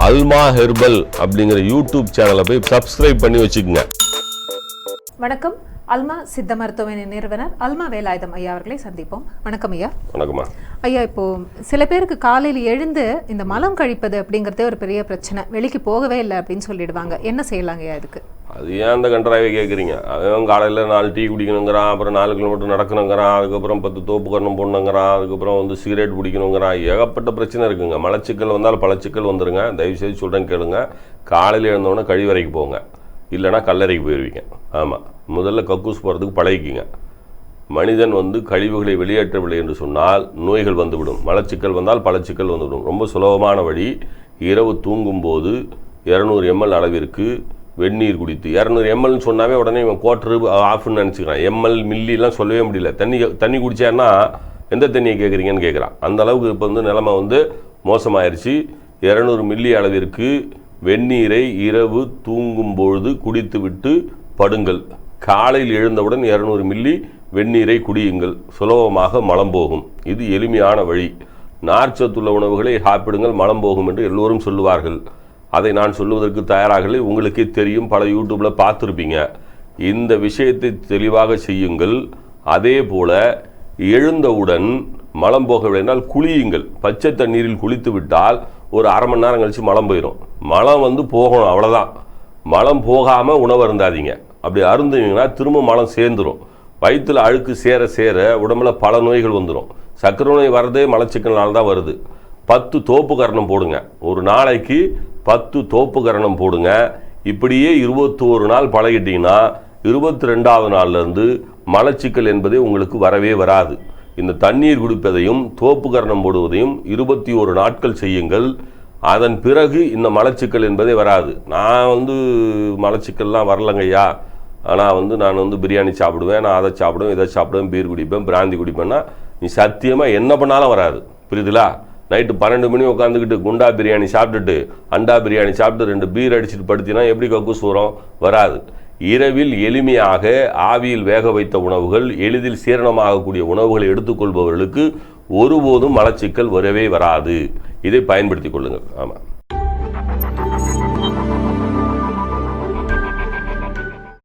அல்மா herbal அப்படிங்கிற YouTube சேனலை போய் சப்ஸ்கிரைப் பண்ணி வச்சுக்கோங்க. வணக்கம். அல்மா சித்த மருத்துவமனை நிறுவனர் அல்மா வேலாயுதம் ஐயா அவர்களை சந்திப்போம். வணக்கம் ஐயா. வணக்கம்மா. ஐயா இப்போ சில பேருக்கு காலையில் எழுந்து இந்த மலம் கழிப்பது அப்படிங்கிறதே ஒரு பெரிய பிரச்சனை. வெளிக்கு போகவே இல்லை அப்படின்னு சொல்லிடுவாங்க. என்ன செய்யலாங்க ஐயா இதுக்கு? அது ஏன் அந்த கன்றாவை கேட்குறீங்க அவன் காலையில் நாலு டீ குடிக்கணுங்கிறான் அப்புறம் நாலு கிலோமீட்டர் நடக்கணுங்கிறான் அதுக்கப்புறம் பத்து தோப்பு கரணம் போடணுங்கிறான் அதுக்கப்புறம் வந்து சிகரெட் பிடிக்கணுங்கிறான் ஏகப்பட்ட பிரச்சனை இருக்குங்க. மலச்சிக்கல் வந்தால் பழச்சிக்கல் வந்துருங்க. தயவுசெய்து சொல்கிறேன் கேளுங்க. காலையில் எழுந்தோடனே கழிவறைக்கு போங்க. இல்லைன்னா கல்லறைக்கு போயிடுவீங்க ஆமாம் முதல்ல கக்கூஸ் போகிறதுக்கு பழகிக்குங்க. மனிதன் வந்து கழிவுகளை வெளியேற்றவில்லை என்று சொன்னால் நோய்கள் வந்துவிடும். மலச்சிக்கல் வந்தால் பழச்சிக்கல் வந்துவிடும். ரொம்ப சுலபமான வழி இரவு தூங்கும்போது இரநூறு எம்எல் அளவிற்கு வெந்நீர் குடித்து. இரநூறு எம்எல்னு சொன்னாவே உடனே இவன் கோட்டரு ஆஃப்னு நினச்சிக்கிறான். எம்எல் மில்லிலாம் சொல்லவே முடியல. தண்ணி தண்ணி குடித்தான்னா எந்த தண்ணியை கேட்குறீங்கன்னு கேட்குறான் அந்த அளவுக்கு இப்போ வந்து நிலமை வந்து மோசமாயிருச்சு. இரநூறு மில்லி அளவிற்கு வெந்நீரை இரவு தூங்கும் பொழுது குடித்துவிட்டு படுங்கள். காலையில் எழுந்தவுடன் இரநூறு மில்லி வெந்நீரை குடியுங்கள். சுலபமாக மலம் போகும். இது எளிமையான வழி. நார்ச்சத்துள்ள உணவுகளை சாப்பிடுங்கள். மலம் போகும் என்று எல்லோரும் சொல்லுவார்கள். அதை நான் சொல்லுவதற்கு தயாராகலை. உங்களுக்கே தெரியும் பல யூடியூப்பில் பார்த்துருப்பீங்க. இந்த விஷயத்தை தெளிவாக செய்யுங்கள். அதே போல் எழுந்தவுடன் மலம் போகவில்லைனால் குளியுங்கள். பச்சை தண்ணீரில் குளித்து விட்டால் ஒரு அரை மணி நேரம் கழித்து மலம் போயிடும் மலம் வந்து போகணும் அவ்வளோதான் மலம் போகாமல் உணவு அருந்தாதீங்க. அப்படி அருந்துனீங்கன்னா திரும்ப மலம் சேர்ந்துடும் வயிற்றில் அழுக்கு சேர சேர உடம்புல பல நோய்கள் வந்துடும் சர்க்கரை நோய் வர்றதே மலச்சிக்கல்னால தான் வருது. பத்து தோப்பு கரணம் போடுங்க. ஒரு நாளைக்கு பத்து தோப்பு கரணம் போடுங்க. இப்படியே இருபத்தோரு நாள் பழகிட்டீங்கன்னா இருபத்தி ரெண்டாவது நாள்லேருந்து மலச்சிக்கல் என்பதே உங்களுக்கு வரவே வராது. இந்த தண்ணீர் குடிப்பதையும் தோப்பு கரணம் போடுவதையும் இருபத்தி ஒரு நாட்கள் செய்யுங்கள். அதன் பிறகு இந்த மலச்சிக்கல் என்பதே வராது. நான் வந்து மலச்சிக்கல்லாம் வரலங்கய்யா. ஆனால் வந்து நான் வந்து பிரியாணி சாப்பிடுவேன் நான் அதை சாப்பிடுவேன் இதை சாப்பிடுவேன் பீர் குடிப்பேன் பிராந்தி குடிப்பேன்னா நீ சத்தியமாக என்ன பண்ணாலும் வராது. புரியுதுலா? நைட்டு பன்னெண்டு மணி உட்காந்துக்கிட்டு குண்டா பிரியாணி சாப்பிட்டுட்டு அண்டா பிரியாணி சாப்பிட்டு ரெண்டு பீர் அடிச்சுட்டு படுத்தினா எப்படி கக்கூஸ் வரும் வராது. இரவில் எளிமையாக ஆவியில் வேக வைத்த உணவுகள் எளிதில் சீரணமாகக்கூடிய உணவுகளை எடுத்துக்கொள்பவர்களுக்கு ஒருபோதும் மலச்சிக்கல் வரவே வராது. இதை பயன்படுத்திக் கொள்ளுங்கள். ஆமாம்.